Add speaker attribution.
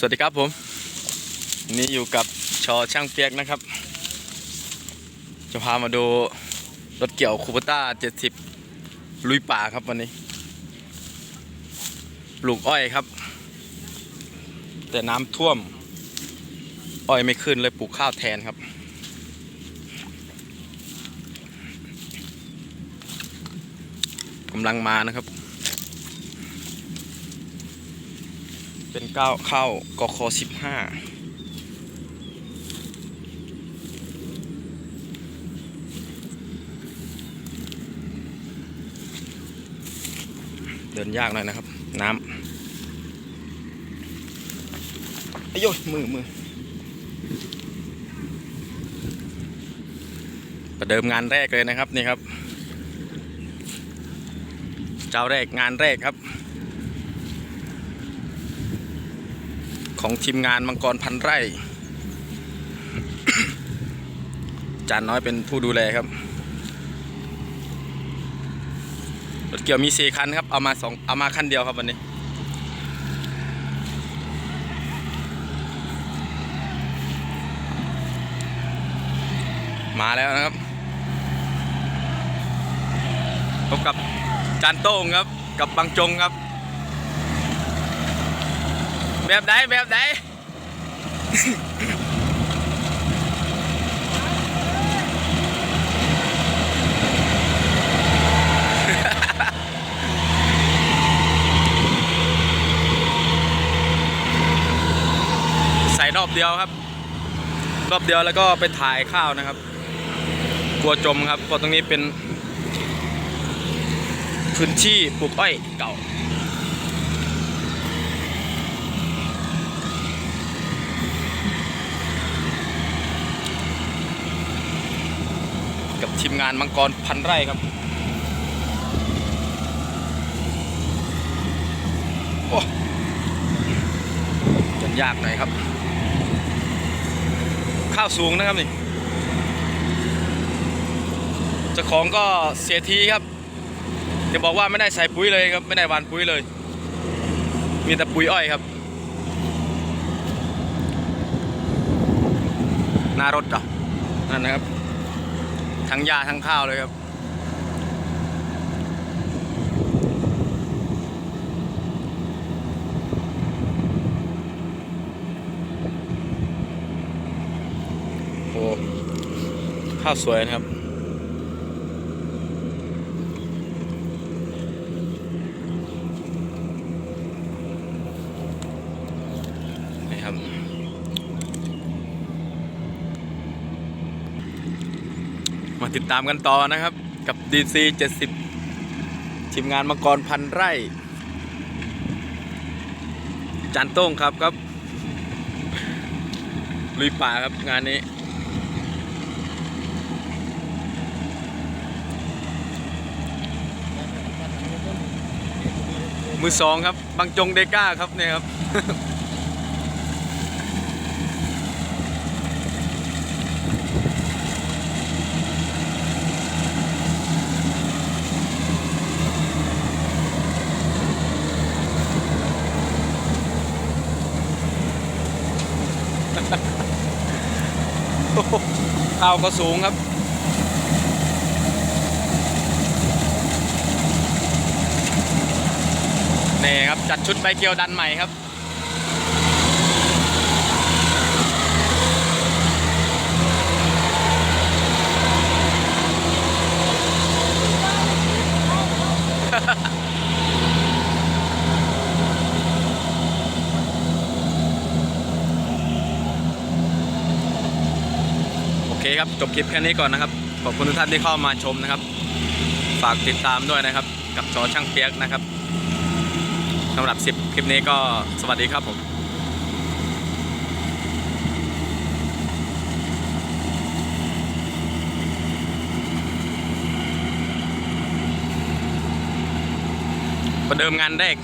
Speaker 1: สวัสดีครับผม นี่อยู่กับชอช่างเปียกนะครับ จะพามาดูรถเกี่ยวคูปต้า70 ลุยป่าครับวันนี้ ปลูกอ้อยครับ แต่น้ำท่วม อ้อยไม่ขึ้นเลยปลูกข้าวแทนครับ กำลังมานะครับ เป็นก้าวเข้ากคสิบห้าเดินยากหน่อยนะครับ น้ำไอ้ยมือมือประเดิมงานแรกเลยนะครับนี่ครับ เจ้าแรกงานแรกครับ ของทีมงานมังกรพันไร่ จานน้อยเป็นผู้ดูแลครับ รถเกี่ยวมีสี่คันครับ เอามาสองเอามาคันเดียวครับวันนี้มาแล้วนะครับ พบกับจานโต้งครับ กับบางจงครับ แบบไหนแบบไหนใส่รอบเดียวครับ รอบเดียวแล้วก็ไปถ่ายข้าวนะครับ กลัวจมครับเพราะตรงนี้เป็นพื้นที่ปลูกอ้อยเก่า ทีมงานมังกรพันไร่ครับโอ้จนยากหน่อยครับ ข้าวสูงนะครับนี่เจ้าของก็เสียทีครับจะบอกว่าไม่ได้ใส่ปุ๋ยเลยครับ ไม่ได้หวานปุ๋ยเลย มีแต่ปุ๋ยอ้อยครับหน้ารถเหรอนั่นนะครับ ทั้งหญ้าทั้งข้าวเลยครับ โอ้ข้าวสวยนะครับนี่ครับ มา ติดตามกันต่อนะครับ กับ DC 70ทีมงานมังกรพันไร่ จานโต้งครับครับ ลุยป่าครับงานนี้ มือสองครับ บางจงเดก้าครับเนี่ยครับ ข้าวก็สูงครับ นี่ครับ จัดชุดใบเกียวดันใหม่ครับ โอเครับ จบคลิปแค่นี้ก่อนนะครับ ขอบคุณทุกท่านที่เข้ามาชมนะครับ ฝากติดตามด้วยนะครับ กับจอช่างเปียกนะครับสำหรับสิบคลิปนี้ก็สวัสดีครับผมประเดิมงานแรก